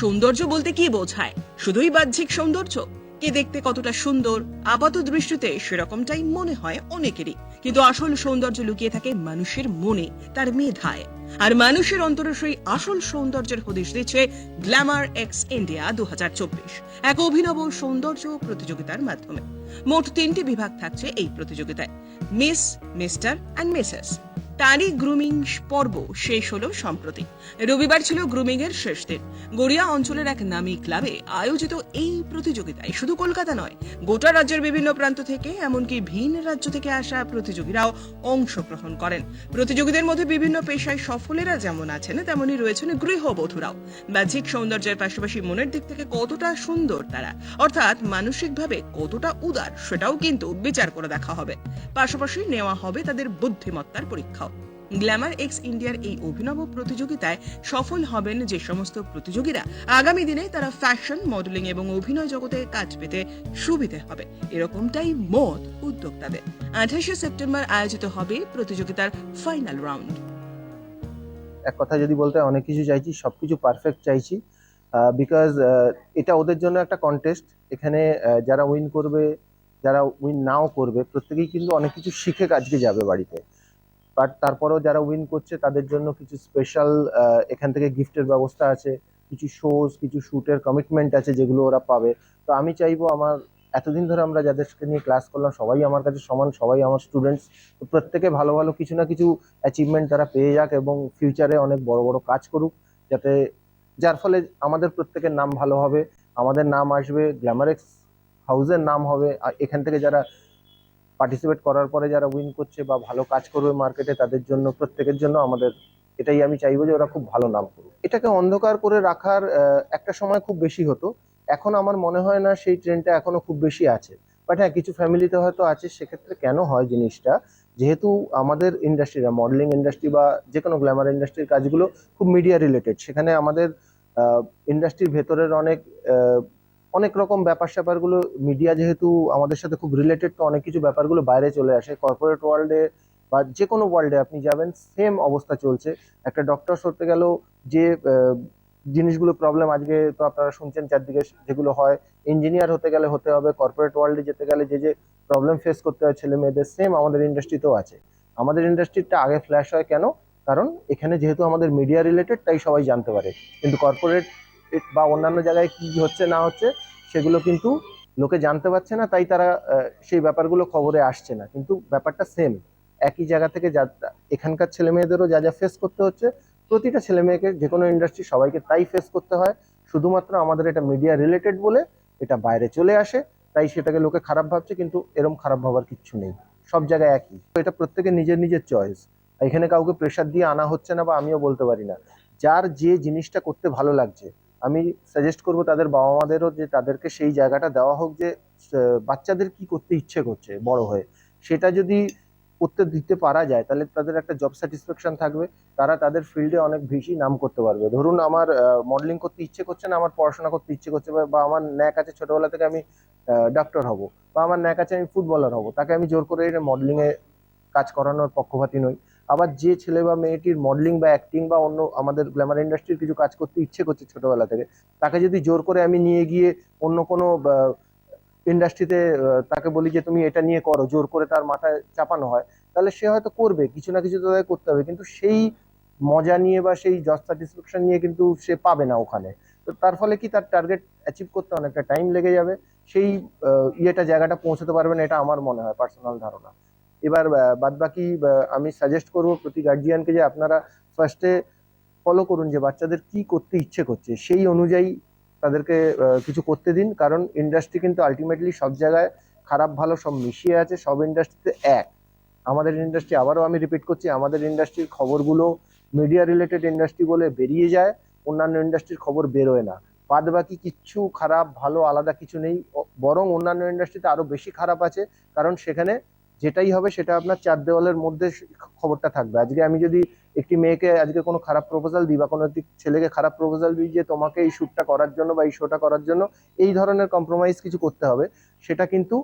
সৌন্দর্য বলতে কি বোঝায়? শুধুই বাহ্যিক সৌন্দর্য? কে দেখতে কতটা সুন্দর? আপাত দৃষ্টিতে সেরকমটাই মনে হয় অনেকেরই। কিন্তু আসল সৌন্দর্য লুকিয়ে থাকে মানুষের মনে, তার মেধায়। আর মানুষের অন্তরে সেই আসল সৌন্দর্যের হদিশ দিচ্ছে গ্ল্যামার এক্স ইন্ডিয়া দু এক অভিনব সৌন্দর্য প্রতিযোগিতার মাধ্যমে। মোট তিনটি বিভাগ থাকছে এই প্রতিযোগিতায়, মিস, মিস্টার অ্যান্ড মিসেস। তারই গ্রুমিং পর্ব শেষ হলো সম্প্রতি। রবিবার ছিল গ্রুমিং এর শেষ দিন। গড়িয়া অঞ্চলের এক নামী ক্লাবে আয়োজিত এই প্রতিযোগিতায় শুধু কলকাতা নয়, গোটা রাজ্যের বিভিন্ন প্রান্ত থেকে এমনকি ভিন রাজ্য থেকে আসা প্রতিযোগীরাও অংশগ্রহণ করেন। প্রতিযোগীদের মধ্যে বিভিন্ন পেশায় সফলেরা যেমন আছেন তেমনি রয়েছেন গৃহবধূরাও। বাহ্যিক সৌন্দর্যের পাশাপাশি মনের দিক থেকে কতটা সুন্দর তারা, অর্থাৎ মানসিকভাবে কতটা উদার, সেটাও কিন্তু বিচার করে দেখা হবে। পাশাপাশি নেওয়া হবে তাদের বুদ্ধিমত্তার পরীক্ষাও। গ্ল্যামার এক্স ইন্ডিয়ার এই অভিনব প্রতিযোগিতায় সফল হবেন যে সমস্ত প্রতিযোগীরা আগামী দিনে তারা ফ্যাশন, মডেলিং এবং অভিনয় জগতে কাজ পেতে সুবিধে হবে। এরকমটাই মত উদ্যোক্তাদের। আঠাশে সেপ্টেম্বর আয়োজিত হবে প্রতিযোগিতার ফাইনাল রাউন্ড। এক কথা যদি বলতে অনেক কিছু চাইছি, সবকিছু পারফেক্ট চাইছি বিকজ এটা ওদের জন্য একটা কন্টেস্ট এখানে যারা উইন করবে, যারা উইন নাও করবে, প্রত্যেকেই কিন্তু অনেক কিছু শিখে আজকে যাবে বাড়িতে। বাট তারপরেও যারা উইন করছে, তাদের জন্য কিছু স্পেশাল এখান থেকে গিফটের ব্যবস্থা আছে, কিছু শোজ কিছু শ্যুটের কমিটমেন্ট আছে যেগুলো ওরা পাবে। তো আমি চাইব আমার, এতদিন ধরে আমরা যাদেরকে নিয়ে ক্লাস করলাম, সবাই আমার কাছে সমান, সবাই আমার স্টুডেন্টস তো প্রত্যেকে ভালো ভালো কিছু না কিছু অ্যাচিভমেন্ট তারা পেয়ে যাক এবং ফিউচারে অনেক বড় বড় কাজ করুক, যাতে যার ফলে আমাদের প্রত্যেকের নাম ভালো হবে, আমাদের নাম আসবে গ্ল্যামারেক্স হাউসের নাম হবে এখান থেকে যারা পার্টিসিপেট করার পরে যারা উইন করছে বা ভালো কাজ করবে মার্কেটে তাদের জন্য, প্রত্যেকের জন্য আমাদের এটাই আমি চাইব যে ওরা খুব ভালো নাম করুক। এটাকে অন্ধকার করে রাখার একটা সময় খুব বেশি হতো। এখন আমার মনে হয় না সেই ট্রেনটা এখনও খুব বেশি আছে। বাট হ্যাঁ কিছু ফ্যামিলিতে হয়তো আছে, সেক্ষেত্রে কেন হয় জিনিসটা? যেহেতু আমাদের ইন্ডাস্ট্রিটা মডেলিং ইন্ডাস্ট্রি বা যে কোনো গ্ল্যামার ইন্ডাস্ট্রির কাজগুলো খুব মিডিয়া রিলেটেড সেখানে আমাদের ইন্ডাস্ট্রির ভেতরের অনেক অনেক রকম ব্যাপার স্যাপারগুলো মিডিয়া যেহেতু আমাদের সাথে খুব রিলেটেড তো অনেক কিছু ব্যাপারগুলো বাইরে চলে আসে। কর্পোরেট ওয়ার্ল্ডে বা যে কোনো ওয়ার্ল্ডে আপনি যাবেন সেম অবস্থা চলছে। একটা ডক্টর হতে গেলেও যে জিনিসগুলো প্রবলেম আজকে তো আপনারা শুনছেন চারদিকে যেগুলো হয়। ইঞ্জিনিয়ার হতে গেলে হতে হবে কর্পোরেট ওয়ার্ল্ডে যেতে গেলে যে যে প্রবলেম ফেস করতে হয় ছেলে মেয়েদের সেম আমাদের ইন্ডাস্ট্রিতেও আছে। আমাদের ইন্ডাস্ট্রিটা আগে ফ্ল্যাশ হয় কেন? কারণ এখানে যেহেতু আমাদের মিডিয়া রিলেটেড তাই সবাই জানতে পারে। কিন্তু কর্পোরেট বা অন্যান্য জায়গায় কি হচ্ছে, না হচ্ছে, সেগুলো কিন্তু লোকে জানতে পারছে না, তাই তারা সেই ব্যাপারগুলো খবরে আসছে না। কিন্তু ব্যাপারটা সেম একই জায়গা থেকে যা, এখানকার ছেলে মেয়েদেরও যা যা ফেস করতে হচ্ছে, প্রতিটা ছেলে মেয়েকে যে কোনো ইন্ডাস্ট্রি সবাইকে তাই ফেস করতে হয়। শুধুমাত্র আমাদের এটা মিডিয়া রিলেটেড বলে এটা বাইরে চলে আসে, তাই সেটাকে লোকে খারাপ ভাবছে, কিন্তু এরম খারাপ ভাবার কিচ্ছু নেই। সব জায়গায় একই। এটা প্রত্যেকে নিজের নিজের চয়েস এখানে কাউকে প্রেশার দিয়ে আনা হচ্ছে না বা আমিও বলতে পারি না। যার যে জিনিসটা করতে ভালো লাগছে আমি সাজেস্ট করব তাদের বাবা মাদেরও যে তাদেরকে সেই জায়গাটা দেওয়া হোক যে বাচ্চাদের কি করতে ইচ্ছে করছে বড় হয়ে। সেটা যদি করতে দিতে পারা যায়, তাহলে তাদের একটা জব স্যাটিসফ্যাকশন থাকবে। তারা তাদের ফিল্ডে অনেক বেশি নাম করতে পারবে। ধরুন আমার মডেলিং করতে ইচ্ছে করছে না, আমার পড়াশোনা করতে ইচ্ছে করছে বা- আমার ন্যাক আছে, ছোটবেলা থেকে আমি ডক্টর হব। বা আমার ন্যাক আছে, আমি ফুটবলার হব। তাকে আমি জোর করে মডেলিং এ কাজ করানোর পক্ষপাতি নই। আবার যে ছেলে বা মেয়েটির মডেলিং বা অ্যাক্টিং বা অন্য আমাদের গ্ল্যামার ইন্ডাস্ট্রির কিছু কাজ করতে ইচ্ছে করছে ছোটবেলা থেকে, তাকে যদি জোর করে আমি নিয়ে গিয়ে অন্য কোনো ইন্ডাস্ট্রিতে তাকে বলি যে তুমি এটা নিয়ে করো, জোর করে তার মাথায় চাপানো হয়, তাহলে সে হয়তো করবে, কিছু না কিছু তো তাকে করতে হবে, কিন্তু সেই মজা নিয়ে বা সেই জব স্যাটিসফ্যাকশন নিয়ে কিন্তু সে পাবে না ওখানে। তো তার ফলে কি তার টার্গেট অ্যাচিভ করতে অনেকটা টাইম লেগে যাবে, সেই ইয়েটা, জায়গাটা পৌঁছতে পারবে না, এটা আমার মনে হয় পার্সোনাল ধারণা। এবার বাদ বাকি আমি সাজেস্ট করব প্রতি গার্জিয়ানকে যে আপনারা ফার্স্টে ফলো করুন যে বাচ্চাদের কি করতে ইচ্ছে করছে। সেই অনুযায়ী তাদেরকে কিছু করতে দিন। কারণ ইন্ডাস্ট্রি কিন্তু আলটিমেটলি সব জায়গায় খারাপ, ভালো সব মিশিয়ে আছে, সব ইন্ডাস্ট্রিতে এক। আমাদের ইন্ডাস্ট্রি আবারও আমি রিপিট করছি, আমাদের ইন্ডাস্ট্রির খবরগুলো মিডিয়া রিলেটেড ইন্ডাস্ট্রি বলে বেরিয়ে যায়, অন্যান্য ইন্ডাস্ট্রির খবর বেরোয় না। বাদ বাকি কিচ্ছু খারাপ, ভালো, আলাদা কিছু নেই। বরং অন্যান্য ইন্ডাস্ট্রিতে আরও বেশি খারাপ আছে। কারণ সেখানে যেটাই হবে সেটা আপনার চার দেওয়ালের মধ্যে খবরটা থাকবে। আজকে আমি যদি একটি মেয়েকে আজকে কোনো খারাপ প্রপোজাল দিই বা কোনো একটি ছেলেকে খারাপ প্রপোজাল দিই যে তোমাকে এই শ্যুটটা করার জন্য বা এই শোটা করার জন্য এই ধরনের কম্প্রোমাইজ কিছু করতে হবে, সেটা কিন্তু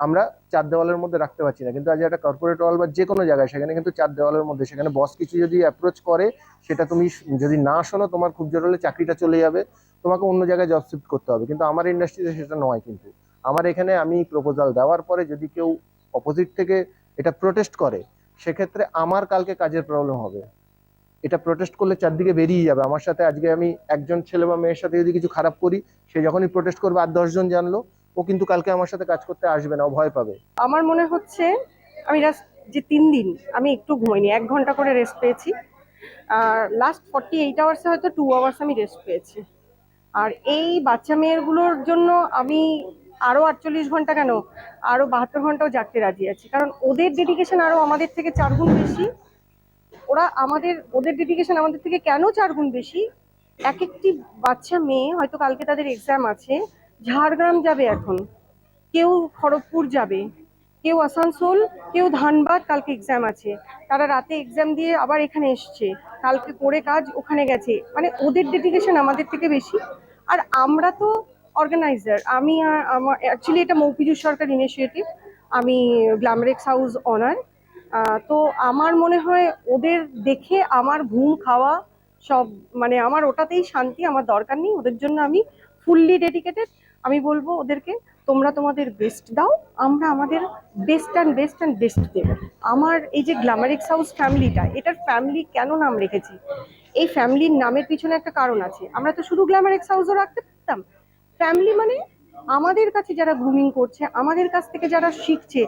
আমরা চার দেওয়ালের মধ্যে রাখতে পারছি না। কিন্তু আজ একটা কর্পোরেট ওয়াল বা যে কোনো জায়গায় সেখানে কিন্তু চার দেওয়ালের মধ্যে সেখানে বস কিছু যদি অ্যাপ্রোচ করে, সেটা তুমি যদি না শোনো তোমার খুব জোর হলে চাকরিটা চলে যাবে, তোমাকে অন্য জায়গায় জব শিফট করতে হবে। কিন্তু আমার ইন্ডাস্ট্রিতে সেটা নয় কিন্তু। আমার এখানে আমি প্রপোজাল দেওয়ার পরে যদি কেউ অপোজিট থেকে এটা প্রোটেস্ট করে, সেক্ষেত্রে আমার কালকে কাজের প্রবলেম হবে। এটা প্রোটেস্ট করলে চারদিকে বেরিয়ে যাবে। আমার সাথে আজকে আমি একজন ছেলে বা মেয়ের সাথে যদি কিছু খারাপ করি, সে যখনই প্রোটেস্ট করবে আর দশজন জানলো, ও কিন্তু কালকে আমার সাথে কাজ করতে আসবে না, ও ভয় পাবে। আমার মনে হচ্ছে, আমি জাস্ট যে তিন দিন, আমি একটু ঘুমাইনি, এক ঘণ্টা করে রেস্ট পেয়েছি। আর লাস্ট ফর্টি এইট আওয়ার্সে হয়তো টু আওয়ার্স আমি রেস্ট পেয়েছি। আর এই বাচ্চা মেয়েরগুলোর জন্য আমি আরও আটচল্লিশ ঘণ্টা কেন? আরও বাহাত্তর ঘন্টাও জাগতে রাজি আছি। কারণ ওদের ডেডিকেশন আরও আমাদের থেকে চার গুণ বেশি। ওরা আমাদের, ওদের ডেডিকেশন আমাদের থেকে কেন চার গুণ বেশি? এক একটি বাচ্চা মেয়ে, হয়তো কালকে তাদের এক্সাম আছে, ঝাড়গ্রাম যাবে এখন। কেউ খড়গপুর যাবে, কেউ আসানসোল, কেউ ধানবাদ, কালকে এক্সাম আছে। তারা রাতে এক্সাম দিয়ে আবার এখানে এসছে। কালকে করে কাজ ওখানে গেছে। মানে ওদের ডেডিকেশন আমাদের থেকে বেশি। আর আমরা তো অর্গানাইজার আমি আর আমার অ্যাকচুয়ালি এটা মৌপিজুর সরকার ইনিশিয়েটিভ আমি গ্ল্যামারেক্স হাউস অনার তো আমার মনে হয় ওদের দেখে আমার ঘুম খাওয়া সব মানে আমার ওটাতেই শান্তি, আমার দরকার নেই। ওদের জন্য আমি ফুললি ডেডিকেটেড আমি বলব ওদেরকে, তোমরা তোমাদের বেস্ট দাও, আমরা আমাদের best and best and best দেবো। আমার এই যে গ্ল্যামারিক্স হাউস ফ্যামিলিটা এটার ফ্যামিলি কেন নাম রেখেছি? এই ফ্যামিলির নামের পিছনে একটা কারণ আছে। আমরা তো শুধু গ্ল্যামারিক্স হাউসও রাখতে পারতাম ফ্যামিলি মানে আমাদের কাছে যারা গ্রুমিং করছে, আমাদের কাছ থেকে যারা শিখছে,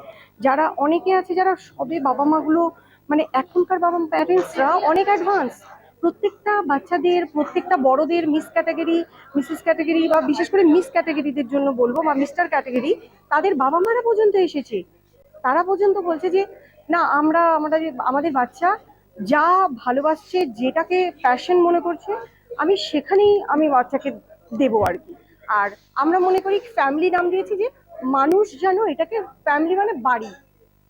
যারা অনেকে আছে যারা সবে বাবা মাগুলো মানে এখনকার বাবা প্যারেন্টসরা অনেক অ্যাডভান্স প্রত্যেকটা বাচ্চাদের, প্রত্যেকটা বড়দের মিস ক্যাটাগরি মিসেস ক্যাটাগরি বা বিশেষ করে মিস ক্যাটাগরিদের জন্য বলব বা মিস্টার ক্যাটাগরি তাদের বাবা মারা পর্যন্ত এসেছে। তারা পর্যন্ত বলছে যে, না, আমরা আমাদের আমাদের বাচ্চা যা ভালোবাসছে, যেটাকে প্যাশন মনে করছে, আমি সেখানেই আমি বাচ্চাকে দেবো আর কি। আর আমরা মনে করি ফ্যামিলি নাম দিয়েছি যে মানুষ যেন এটাকে ফ্যামিলি মানে বাড়ি।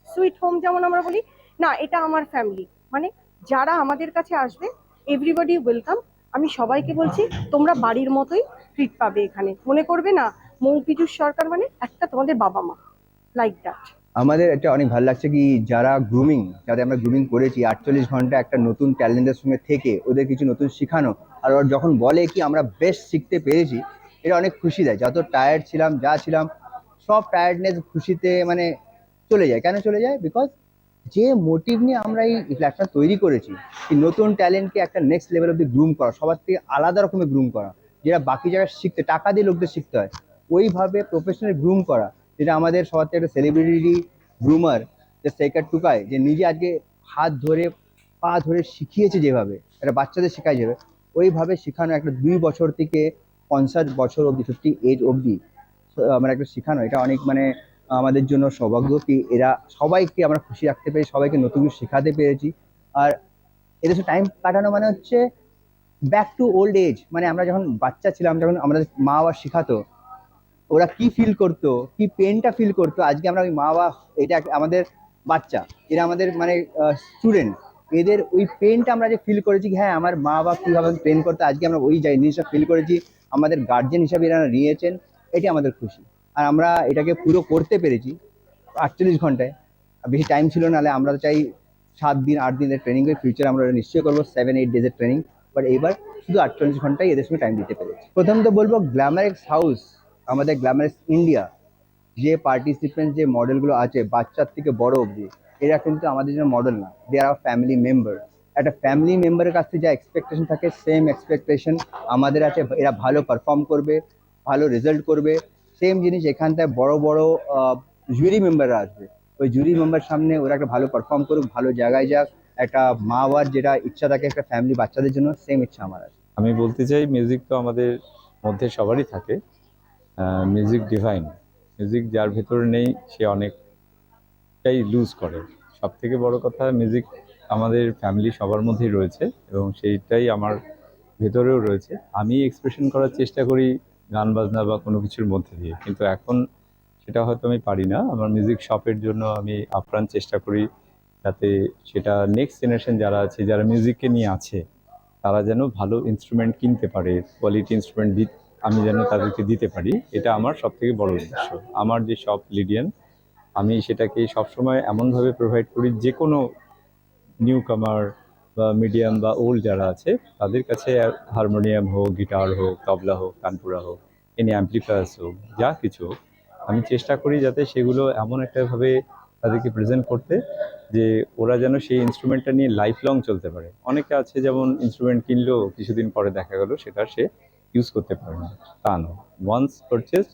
সুইট হোম যেমন আমরা বলি, না, এটা আমার ফ্যামিলি মানে যারা আমাদের কাছে আসবে এভরিবডি ওয়েলকাম আমি সবাইকে বলছি, তোমরা বাড়ির মতোই ট্রিট পাবে এখানে। মনে করবে না মৌপিজুর সরকার মানে একটা তোমাদের বাবা মা। লাইক দ্যাট আমাদের এটা অনেক ভালো লাগছে কি, যারা গ্রুমিং যাদের আমরা গ্রুমিং করেছি, আটচল্লিশ ঘণ্টা একটা নতুন ট্যালেন্টের সঙ্গে থেকে ওদের কিছু নতুন শেখানো। আর যখন বলে কি, আমরা বেস্ট শিখতে পেরেছি এটা অনেক খুশি দেয়। যত টায়ার্ড ছিলাম, যা ছিলাম, সব টায়ার্ডনেস খুশিতে মানে চলে যায়। কেন চলে যায়? বিকজ যে মোটিভ নিয়ে আমরা এই প্ল্যাটফর্ম তৈরি করেছি, এই নতুন ট্যালেন্টকে একটা নেক্সট লেভেল অব্দি গ্রুম করা, সবার থেকে আলাদা রকমের গ্রুম করা, যেটা বাকি জায়গায় শিখতে, টাকা দিয়ে লোকদের শিখতে হয়, ওইভাবে প্রফেশনাল গ্রুম করা, যেটা আমাদের সবার থেকে একটা সেলিব্রিটি গ্রুমার যে সেকার টুকায় যে নিজে আজকে হাত ধরে, পা ধরে শিখিয়েছে যেভাবে, একটা বাচ্চাদের শেখায় যাবে ওইভাবে শেখানো একটা দুই বছর থেকে পঞ্চাশ বছর অবধি ফিফটি এজ অবধি আমার একটা শেখানো। এটা অনেক মানে আমাদের জন্য সৌভাগ্য কি এরা সবাইকে আমরা খুশি রাখতে পেরে সবাইকে নতুন কিছু শেখাতে পেরেছি। আর এদের সাথে টাইম কাটানো মানে হচ্ছে ব্যাক টু ওল্ড এজ মানে আমরা যখন বাচ্চা ছিলাম, যখন আমাদের মা বাবা শেখাতো, ওরা কি ফিল করতো, কি পেনটা ফিল করতো, আজকে আমরা ওই মা বাবা, এটা আমাদের বাচ্চা, এরা আমাদের মানে স্টুডেন্ট এদের ওই পেনটা আমরা যে ফিল করেছি হ্যাঁ আমার মা বাবা কীভাবে পেন করতো, আজকে আমরা ওই যাই জিনিসটা ফিল করেছি। আমাদের গার্জেন হিসাবে এরা নিয়েছেন এটি আমাদের খুশি। আর আমরা এটাকে পুরো করতে পেরেছি আটচল্লিশ ঘন্টায়। বেশি টাইম ছিল নাহলে আমরা চাই সাত দিন, আট দিনের ট্রেনিং করে ফিউচার আমরা নিশ্চয়ই করব সেভেন এইট ডেজের ট্রেনিং বাট এইবার শুধু আটচল্লিশ ঘন্টায় এদের সঙ্গে টাইম দিতে পেরেছি। প্রথম তো বলব গ্ল্যামারেক্স হাউস আমাদের গ্ল্যামারেক্স ইন্ডিয়া যে পার্টিসিপেন্ট যে মডেলগুলো আছে, বাচ্চার থেকে বড় অবধি, এরা কিন্তু আমাদের জন্য মডেল না দে আর ফ্যামিলি মেম্বার একটা ফ্যামিলি মেম্বারের কাছ থেকে যা এক্সপেকটেশন থাকে সেম এক্সপেকটেশন আমাদের আছে। এরা ভালো পারফর্ম করবে, ভালো রেজাল্ট করবে। সেম জিনিস এখানটায় বড় বড় জুরি মেম্বাররা আসবে। ওই জুরি মেম্বার সামনে ওরা একটা ভালো পারফর্ম করুক, ভালো জায়গায় যাক। একটা মা বাবার যেটা ইচ্ছা থাকে একটা ফ্যামিলি বাচ্চাদের জন্য সেম ইচ্ছা আমার আছে। আমি বলতে চাই মিউজিক তো আমাদের মধ্যে সবারই থাকে। মিউজিক ডিভাইন মিউজিক যার ভেতরে নেই, সে অনেকটাই লুজ করে। সব থেকে বড় কথা মিউজিক আমাদের ফ্যামিলি সবার মধ্যেই রয়েছে এবং সেইটাই আমার ভেতরেও রয়েছে। আমি এক্সপ্রেশন করার চেষ্টা করি গান বাজনা বা কোনো কিছুর মধ্যে দিয়ে, কিন্তু এখন সেটা হয়তো আমি পারি না। আমার মিউজিক শপের জন্য আমি আপ্রাণ চেষ্টা করি যাতে সেটা নেক্সট জেনারেশন যারা আছে, যারা মিউজিককে নিয়ে আছে, তারা যেন ভালো ইনস্ট্রুমেন্ট কিনতে পারে কোয়ালিটি ইনস্ট্রুমেন্ট আমি যেন তাদেরকে দিতে পারি, এটা আমার সব থেকে বড় উদ্দেশ্য। আমার যে শপ লিডিয়ান আমি সেটাকে সবসময় এমনভাবে প্রোভাইড করি যে কোনো নিউ কামার বা মিডিয়াম বা ওল্ড যারা আছে, তাদের কাছে হারমোনিয়াম হোক গিটার হোক, তবলা হোক কানপুরা হোক এনি অ্যাম্পলিফায়ার্স হোক, যা কিছু হোক, আমি চেষ্টা করি যাতে সেগুলো এমন একটাভাবে তাদেরকে প্রেজেন্ট করতে যে ওরা যেন সেই ইনস্ট্রুমেন্টটা নিয়ে লাইফ লং চলতে পারে। অনেকে আছে যেমন ইনস্ট্রুমেন্ট কিনলো, কিছুদিন পরে দেখা গেল, সেটা সে ইউজ করতে পারে না। তা নয় once purchase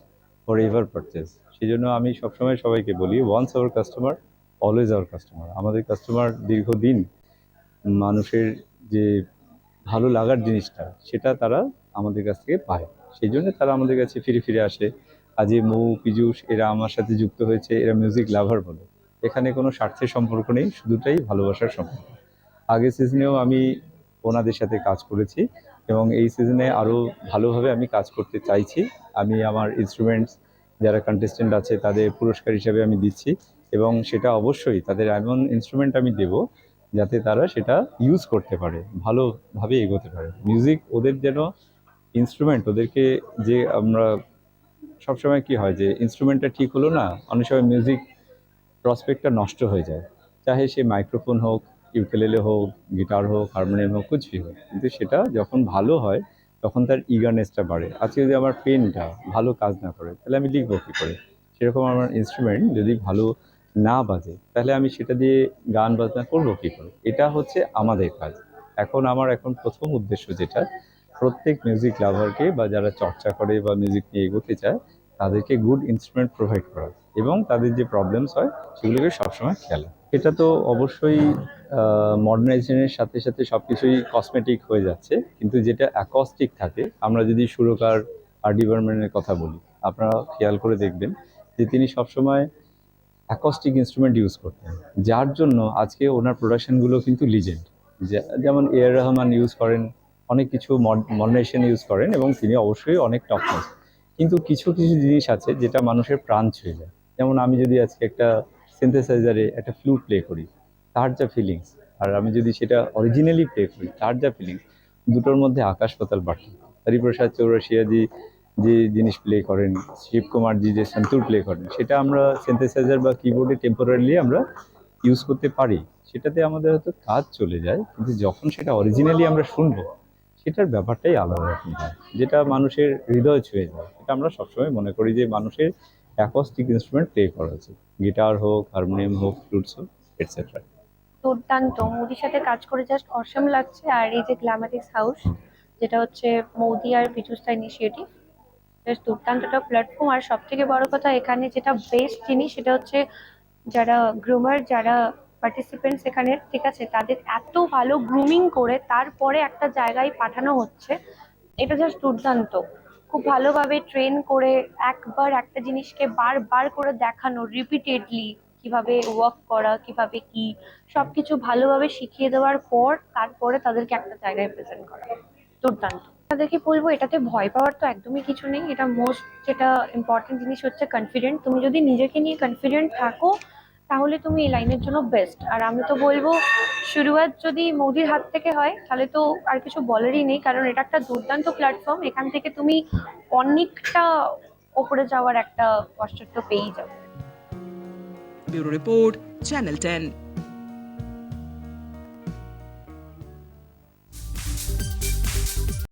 for ever purchase সেই জন্য আমি সবসময় সবাইকে বলি once our customer always our customer আমাদের কাস্টমার দীর্ঘদিন মানুষের যে ভালো লাগার জিনিসটা, সেটা তারা আমাদের কাছ থেকে পায়। সেই জন্য তারা আমাদের কাছে ফিরে ফিরে আসে। আজে মৌ, পীযূষ, এরা আমার সাথে যুক্ত হয়েছে, এরা মিউজিক লাভার বলে। এখানে কোনো স্বার্থের সম্পর্ক নেই, শুধুটাই ভালোবাসার সম্পর্ক। আগের সিজনেও আমি ওনাদের সাথে কাজ করেছি এবং এই সিজনে আরও ভালোভাবে আমি কাজ করতে চাইছি। আমি আমার ইনস্ট্রুমেন্টস যারা কন্টেস্টেন্ট আছে, তাদের পুরস্কার হিসাবে আমি দিচ্ছি। এবং সেটা অবশ্যই তাদের এমন ইনস্ট্রুমেন্ট আমি দেব যাতে তারা সেটা ইউজ করতে পারে, ভালোভাবে এগোতে পারে। মিউজিক ওদের যেন ইনস্ট্রুমেন্ট ওদেরকে যে আমরা সবসময় কি হয় যে ইনস্ট্রুমেন্টটা ঠিক হলো না, অনেক সময় মিউজিক প্রসপেক্টটা নষ্ট হয়ে যায়। চাহে সে মাইক্রোফোন হোক ইউকেলেলে হোক গিটার হোক হারমোনিয়াম হোক, কিছুই হোক। কিন্তু সেটা যখন ভালো হয়, তখন তার ইগারনেসটা বাড়ে। আজকে যদি আমার পেনটা ভালো কাজ না করে, তাহলে আমি লিখব কী করে? সেরকম আমার ইনস্ট্রুমেন্ট যদি ভালো না বাজে, তাহলে আমি সেটা দিয়ে গান বাজনা করব কী করে? এটা হচ্ছে আমাদের কাজ। এখন আমার এখন প্রথম উদ্দেশ্য যেটা, প্রত্যেক মিউজিক লাভারকে বা যারা চর্চা করে বা মিউজিক নিয়ে এগোতে চায়, তাদেরকে গুড ইনস্ট্রুমেন্ট প্রোভাইড করা এবং তাদের যে প্রবলেমস হয়, সেগুলোকে সবসময় খেলা এটা তো অবশ্যই মডার্নাইজেশনের সাথে সাথে সব কিছুই কসমেটিক হয়ে যাচ্ছে, কিন্তু যেটা অ্যাকস্টিক থাকে, আমরা যদি সুরকার আর ডিপার্টমেন্টের কথা বলি, আপনারা খেয়াল করে দেখবেন যে তিনি সবসময় অ্যাকস্টিক ইনস্ট্রুমেন্ট ইউজ করতেন যার জন্য আজকে ওনার প্রোডাকশনগুলো কিন্তু লিজেন্ড যেমন এ আর রহমান ইউজ করেন, অনেক কিছু মডার্নাইজেশন ইউজ করেন এবং তিনি অবশ্যই অনেক টপনেস কিন্তু কিছু কিছু জিনিস আছে যেটা মানুষের প্রাণ ছুঁয়ে যায়। যেমন আমি যদি আজকে একটা সিনথেসাইজারে একটা ফ্লুট প্লে করি, তার যা ফিলিংস আর আমি যদি সেটা অরিজিনালি প্লে করি, তার যা ফিলিংস দুটোর মধ্যে আকাশ পাতাল পার্থক্য হরিপ্রসাদ চৌরাশিয়াজি যে জিনিস প্লে করেন শিবকুমারজি যে সন্তুর প্লে করেন সেটা আমরা সিনথেসাইজার বা কিবোর্ডে টেম্পোরারিলি আমরা ইউজ করতে পারি। সেটাতে আমাদের হয়তো কাজ চলে যায় কিন্তু যখন সেটা অরিজিনালি আমরা শুনব সেটার ব্যাপারটাই আলাদা রকম হয় যেটা মানুষের হৃদয় ছুঁয়ে যায়। এটা আমরা সবসময় মনে করি যে মানুষের অ্যাকস্টিক ইনস্ট্রুমেন্ট প্লে করা উচিত। গিটার হোক হারমোনিয়াম হোক ফ্লুটস হোক এটসেট্রা দুর্দান্ত। মোদির সাথে কাজ করে জাস্ট অসম লাগছে। আর এই যে গ্ল্যামাটিক্স হাউস যেটা হচ্ছে মোদি আর বিজুস্তা ইনিশিয়েটিভ জাস্ট দুর্দান্ত একটা প্ল্যাটফর্ম আর সব থেকে বড় কথা এখানে যেটা বেস্ট জিনিস সেটা হচ্ছে যারা গ্রুমার যারা পার্টিসিপেন্টস এখানে, ঠিক আছে? তাদের এত ভালো গ্রুমিং করে তারপরে একটা জায়গায় পাঠানো হচ্ছে। এটা জাস্ট দুর্দান্ত। খুব ভালোভাবে ট্রেন করে একবার একটা জিনিসকে বারবার করে দেখানো রিপিটেডলি কীভাবে ওয়ার্ক করা, কীভাবে কি, সবকিছু ভালোভাবে শিখিয়ে দেওয়ার পর তারপরে তাদেরকে একটা জায়গায় প্রেজেন্ট করা। দুর্দান্ত। তাদেরকে বলব, এটাতে ভয় পাওয়ার তো একদমই কিছু নেই। এটা মোস্ট যেটা ইম্পর্টেন্ট জিনিস হচ্ছে কনফিডেন্ট তুমি যদি নিজেকে নিয়ে কনফিডেন্ট থাকো, তাহলে তুমি এই লাইনের জন্য বেস্ট আর আমি তো বলব, শুরুয়াত যদি মোদির হাত থেকে হয়, তাহলে তো আর কিছু বলারই নেই, কারণ এটা একটা দুর্দান্ত প্ল্যাটফর্ম এখান থেকে তুমি অনেকটা ওপরে যাওয়ার একটা কষ্ট পেয়েই যাবে। Bureau report, channel ten.